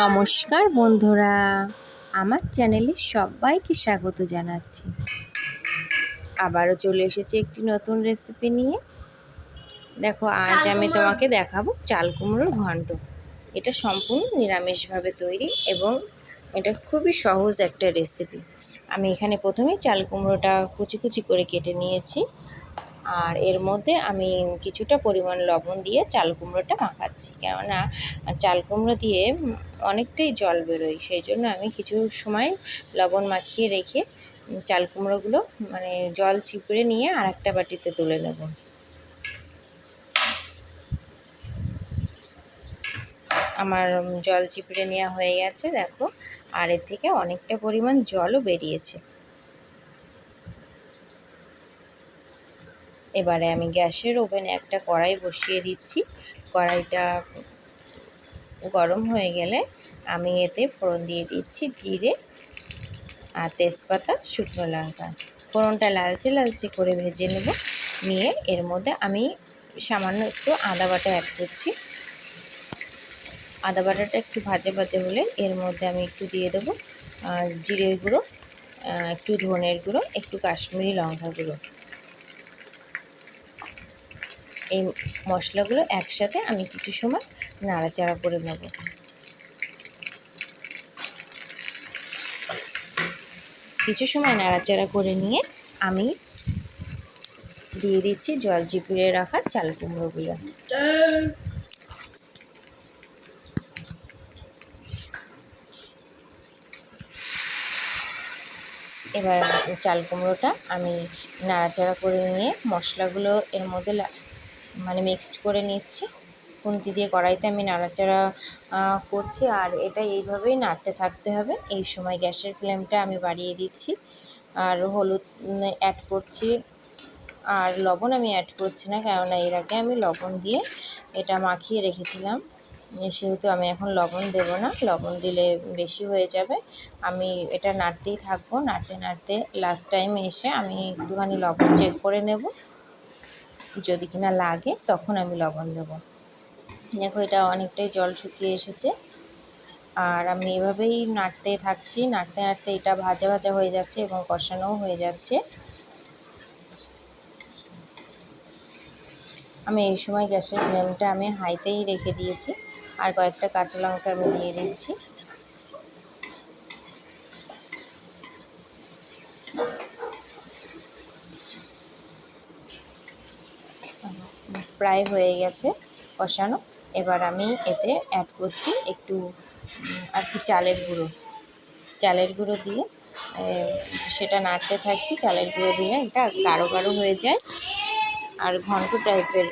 নমস্কার বন্ধুরা, আমার চ্যানেলে সবাইকে স্বাগত জানাচ্ছি। আবারও চলে এসেছি একটি নতুন রেসিপি নিয়ে। দেখো, আজ আমি তোমাকে দেখাবো চাল কুমড়োর ঘন্ট। এটা সম্পূর্ণ নিরামিষভাবে তৈরি এবং এটা খুবই সহজ একটা রেসিপি আমি এখানে প্রথমেই চাল কুমড়োটা কুচি কুচি করে কেটে নিয়েছি। আর এর মধ্যে আমি কিছুটা পরিমাণ লবণ দিয়ে চাল কুমড়োটা মাখাচ্ছি। কেননা চাল কুমড়ো দিয়ে অনেকটাই জল বেরোয়, সেই জন্য আমি কিছু সময় লবণ মাখিয়ে রেখে চাল কুমড়োগুলো মানে জল চিপড়ে নিয়ে আর একটা বাটিতে তুলে নেব। আমার জল চিপড়ে নেওয়া হয়ে গেছে, দেখো। আর এর থেকে অনেকটা পরিমাণ জলও বেরিয়েছে। এবারে আমি গ্যাসের ওভেনে একটা কড়াই বসিয়ে দিচ্ছি। কড়াইটা গরম হয়ে গেলে আমি এতে ফোড়ন দিয়ে দিচ্ছি জিরে আর তেজপাতা, শুকনো লঙ্কা। ফোড়নটা লালচে লালচে করে ভেজে নেব। নিয়ে এর মধ্যে আমি সামান্য একটু আদা বাটা অ্যাড করছি। আদা বাটাটা একটু ভাজা ভাজা হলে এর মধ্যে আমি একটু দিয়ে দেবো। জিরের গুঁড়ো একটু ধনের গুঁড়ো, একটু কাশ্মীরি লঙ্কা গুঁড়ো। এই মশলাগুলো একসাথে আমি কিছু সময় নাড়াচাড়া করে নেব। কিছু সময় নাড়াচাড়া করে নিয়ে আমি দিয়ে দিচ্ছি জল চিপিয়ে রাখা চাল কুমড়োগুলো। এবার চাল কুমড়োটা আমি নাড়াচাড়া করে নিয়ে মশলাগুলো এর মধ্যে মানে মিক্সড করে নিচ্ছি। খুন্তি দিয়ে কড়াইতে আমি নাড়াচাড়া করছি। আর এটা এইভাবেই নাড়তে থাকতে হবে। এই সময় গ্যাসের ফ্লেমটা আমি বাড়িয়ে দিচ্ছি। আর হলুদ অ্যাড করছি। আর লবণ আমি অ্যাড করছি না, কেননা এর আগে আমি লবণ দিয়ে এটা মাখিয়ে রেখেছিলাম। সেহেতু আমি এখন লবণ দেব না। লবণ দিলে বেশি হয়ে যাবে। আমি এটা নাড়তেই থাকব। নাড়তে নাড়তে লাস্ট টাইম এসে আমি একটুখানি লবণ চেক করে নেব। যদি কিনা লাগে, তখন আমি লবণ দেব। দেখো, এটা অনেকটাই জল শুকিয়ে এসেছে। আর আমি এভাবেই নাড়তে থাকছি, নাড়তে নাড়তে এটা ভাজা ভাজা হয়ে যাচ্ছে এবং কষানোও হয়ে যাচ্ছে। আমি এই সময় গ্যাসের ফ্লেমটা আমি হাইতেই রেখে দিয়েছি। আর কয়েকটা কাঁচা লঙ্কা আমি দিয়ে দিচ্ছি। প্রায় হয়ে গেছে কষানো। এবার আমি এতে অ্যাড করছি একটু আর কি চালের গুঁড়ো। চালের গুঁড়ো দিয়ে সেটা নাড়তে থাকছি, চালের গুঁড়ো দিয়ে এটা গাঢ় গাঢ় হয়ে যায়। আর ঘন্ট টাইপের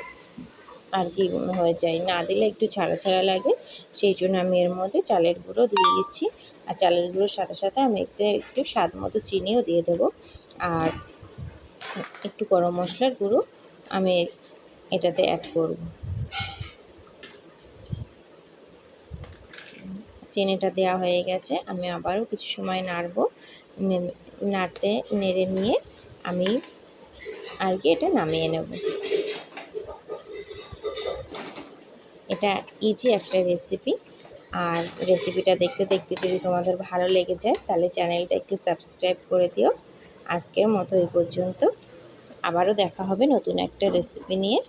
আর কি হয়ে যায়। না দিলে একটু ছাড়া ছাড়া লাগে, সেই জন্য আমি এর মধ্যে চালের গুঁড়ো দিয়ে দিচ্ছি। আর চালের গুঁড়োর সাথে সাথে আমি একটু একটু স্বাদ মতো চিনিও দিয়ে দেবো। আর একটু গরম মশলার গুঁড়ো আমি এটাতে অ্যাড করব। চিনিটা দেওয়া হয়ে গেছে, আমি আবারও কিছু সময় নাড়বো। নাড়তে, নেড়ে নিয়ে আমি আর কি এটা নামিয়ে নেব। এটা ইজি একটা রেসিপি আর রেসিপিটা দেখতে দেখতে যদি তোমাদের ভালো লেগে যায়, তাহলে চ্যানেলটা একটু সাবস্ক্রাইব করে দিও। আজকের মতো এই পর্যন্ত। আবারও দেখা হবে নতুন একটা রেসিপি নিয়ে।